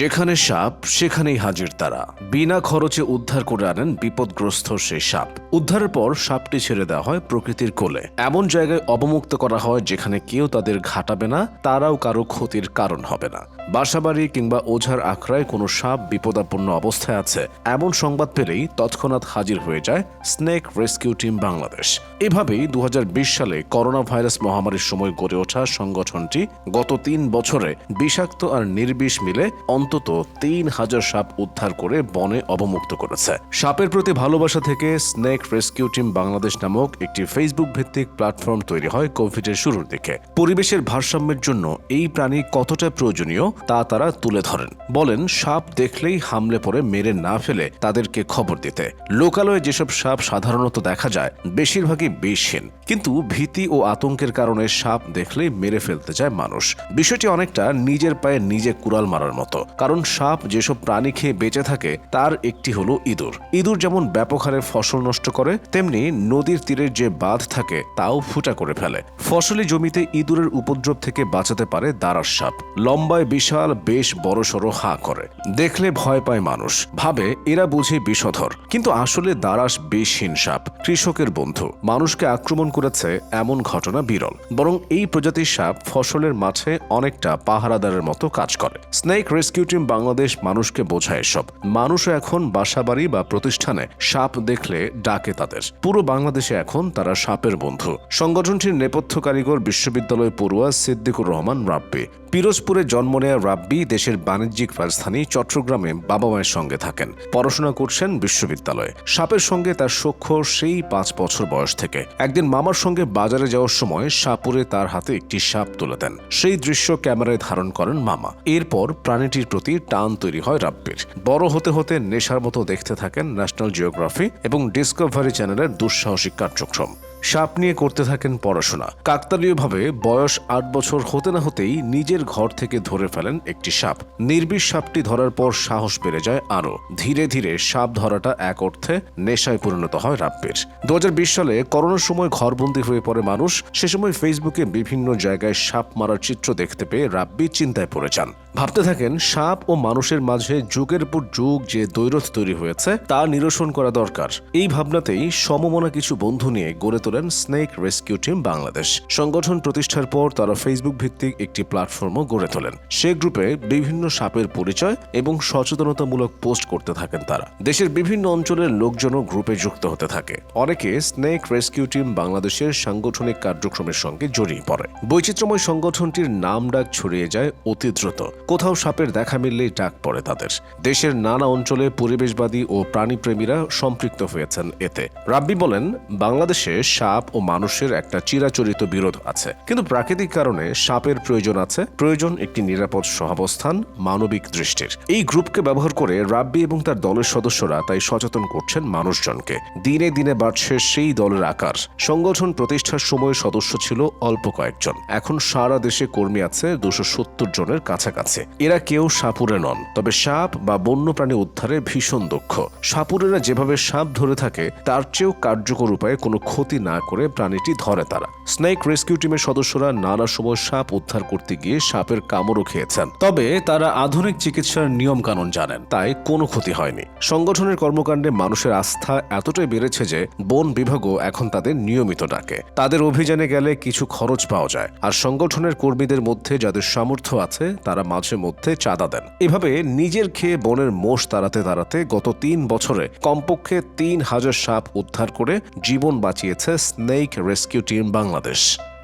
যেখানে সাপ, সেখানেই হাজির তারা। বিনা খরচে উদ্ধার করে আনেন বিপদগ্রস্ত সেই সাপ। উদ্ধারের পর সাপটি ছেড়ে দেওয়া হয় প্রকৃতির কোলে। এমন জায়গায় অবমুক্ত করা হয় যেখানে কেউ তাদের ঘাটাবে না, তারাও কারও ক্ষতির কারণ হবে না। বাসাবাড়ি কিংবা ওঝার আখড়ায় কোনো সাপ বিপদাপন্ন অবস্থায় আছে। এমন সংবাদ পেলেই তৎক্ষণাৎ হাজির হয়ে যায় স্নেক রেস্কিউ টিম বাংলাদেশ। এভাবেই দু হাজার বিশ সালে করোনা ভাইরাস মহামারীর সময় গড়ে ওঠা সংগঠনটি গত তিন বছরে বিষাক্ত আর নির্বিষ মিলে অন্তত তিন হাজার সাপ উদ্ধার করে বনে অবমুক্ত করেছে। সাপের প্রতি ভালোবাসা থেকে স্নেক রেস্কিউ টিম বাংলাদেশ নামক একটি ফেসবুক ভিত্তিক প্ল্যাটফর্ম তৈরি হয় কোভিডের শুরুর দিকে। পরিবেশের ভারসাম্যের জন্য এই প্রাণী কতটা প্রয়োজনীয় তা তারা তুলে ধরেন। বলেন, সাপ দেখলেই হামলে পড়ে, মেরে না ফেলে তাদেরকে খবর দিতে। লোকালয়ে যেসব সাপ সাধারণত দেখা যায়, বেশিরভাগই বিষহীন। কিন্তু ভীতি ও আতঙ্কের কারণে সাপ দেখলেই মেরে ফেলতে চায় মানুষ। বিষয়টি অনেকটা নিজের পায়ে নিজে কুড়াল মারার মতো। কারণ সাপ যেসব প্রাণী খেয়ে বেঁচে থাকে, তার একটি হলো ইঁদুর। ইঁদুর যেমন ব্যাপক হারে ফসল নষ্ট করে, তেমনি নদীর তীরের যে বাঁধ থাকে, তাও ফুটা করে ফেলে। ফসলি জমিতে ইঁদুরের উপদ্রব থেকে বাঁচাতে পারে দারাস সাপ। লম্বায় বিশাল, বেশ বড়সড় হা করে। দেখলে ভয় পায় মানুষ। ভাবে, এরা বুঝে বিষধর। কিন্তু আসলে দারাস বিষহীন সাপ, কৃষকের বন্ধু। মানুষকে আক্রমণ করেছে এমন ঘটনা বিরল। বরং এই প্রজাতির সাপ ফসলের মাঝে অনেকটা পাহারাদারের মতো কাজ করে। স্নেক রেস্কিউ টিম বাংলাদেশ মানুষকে বোঝায় সব মানুষ এখন বাসাবাড়ি বা প্রতিষ্ঠানে সাপ দেখলে ডাকে তাদের। পুরো বাংলাদেশে এখন তারা সাপের বন্ধু। সংগঠনটির নেপথ্য কারিগর বিশ্ববিদ্যালয় পড়ুয়া সিদ্দিকুর রহমান রাব্বি। পিরোজপুরে জন্ম নেয়া রাব্বি দেশের বাণিজ্যিক রাজধানী চট্টগ্রামে বাবা মায়ের সঙ্গে থাকেন। পড়াশোনা করছেন বিশ্ববিদ্যালয়ে। সাপের সঙ্গে তার সখ্য সেই পাঁচ বছর বয়স থেকে। একদিন মামার সঙ্গে বাজারে যাওয়ার সময় সাপুরে তার হাতে একটি সাপ তুলে দেন। সেই দৃশ্য ক্যামেরায় ধারণ করেন মামা। এরপর প্রাণীটির প্রতি টান তৈরি হয় রাব্বির। বড় হতে হতে নেশার মতো দেখতে থাকেন ন্যাশনাল জিওগ্রাফি এবং ডিসকভারি চ্যানেলের দুঃসাহসিক কার্যক্রম। সাপ নিয়ে করতে থাকেন পড়াশোনা। কাকতালীয়ভাবে বয়স আট বছর হতে না হতেই নিজের ঘর থেকে ধরে ফেলেন একটি সাপ। নির্বিষ সাপটি ধরার পর সাহস বেড়ে যায় আরও। ধীরে ধীরে সাপ ধরাটা এক অর্থে নেশায় পরিণত হয় রাব্বির। দু সালে করোনার সময় ঘরবন্দি হয়ে পড়ে মানুষ। সে সময় ফেসবুকে বিভিন্ন জায়গায় সাপ মারার চিত্র দেখতে পেয়ে রাব্বি চিন্তায় পড়ে যান। ভাবতে থাকেন, সাপ ও মানুষের মাঝে যুগের পর যুগ যে দৈরথ তৈরি হয়েছে, তা নিরসন করা দরকার। এই ভাবনাতেই সমমনা কিছু বন্ধু নিয়ে গড়ে তোলেন স্নেক রেস্কিউ টিম বাংলাদেশ সংগঠন প্রতিষ্ঠার পর তারা ফেসবুক ভিত্তিক একটি প্ল্যাটফর্মও গড়ে তোলেন। সে গ্রুপে বিভিন্ন সাপের পরিচয় এবং সচেতনতামূলক পোস্ট করতে থাকেন তারা। দেশের বিভিন্ন অঞ্চলের লোকজনও গ্রুপে যুক্ত হতে থাকে। অনেকে স্নেক রেস্কিউ টিম বাংলাদেশের সাংগঠনিক কার্যক্রমের সঙ্গে জড়িয়ে পড়ে। বৈচিত্র্যময় সংগঠনটির নাম ডাক ছড়িয়ে যায় অতি দ্রুত। কোথাও সাপের দেখা মিললেই ডাক পড়ে তাদের। দেশের নানা অঞ্চলে পরিবেশবাদী ও প্রাণীপ্রেমীরা সম্পৃক্ত হয়েছেন এতে। রাব্বি বলেন, বাংলাদেশে সাপ ও মানুষের একটা চিরাচরিত বিরোধ আছে। কিন্তু প্রাকৃতিক কারণে সাপের প্রয়োজন আছে। প্রয়োজন একটি নিরাপদ সহাবস্থান, মানবিক দৃষ্টির। এই গ্রুপকে ব্যবহার করে রাব্বি এবং তার দলের সদস্যরা তাই সচেতন করছেন মানুষজনকে। দিনে দিনে বাড়ছে সেই দলের আকার। সংগঠন প্রতিষ্ঠার সময় সদস্য ছিল অল্প কয়েকজন। এখন সারা দেশে কর্মী আছে দুশো সত্তর জনের কাছাকাছি। এরা কেউ সাপুরে নন, তবে সাপ বা বন্যপ্রাণী উদ্ধারে ভীষণ দক্ষ। সাপুরেরা যেভাবে সাপ ধরে থাকে, তার চেয়েও কার্যকর উপায়ে কোনো ক্ষতি না করে প্রাণীটি ধরে তারা। স্নেক রেস্কিউ টিমের সদস্যরা নানা সময় সাপ উদ্ধার করতে গিয়ে সাপের কামড়ও খেয়েছেন। তবে তারা আধুনিক চিকিৎসার নিয়ম কানুন জানেন, তাই কোনো ক্ষতি হয়নি। সংগঠনের কর্মকাণ্ডে মানুষের আস্থা এতটাই বেড়েছে যে বন বিভাগও এখন তাদের নিয়মিত ডাকে। তাদের অভিযানে গেলে কিছু খরচ পাওয়া যায়, আর সংগঠনের কর্মীদের মধ্যে যাদের সামর্থ্য আছে, তারা মাঝে মধ্যে চাঁদা দেন। এভাবে নিজের খেয়ে বনের মোষ তাড়াতে তাড়াতে গত তিন বছরে কমপক্ষে তিন হাজার সাপ উদ্ধার করে জীবন বাঁচিয়েছে স্নেক রেস্কিউ টিম বাংলাদেশ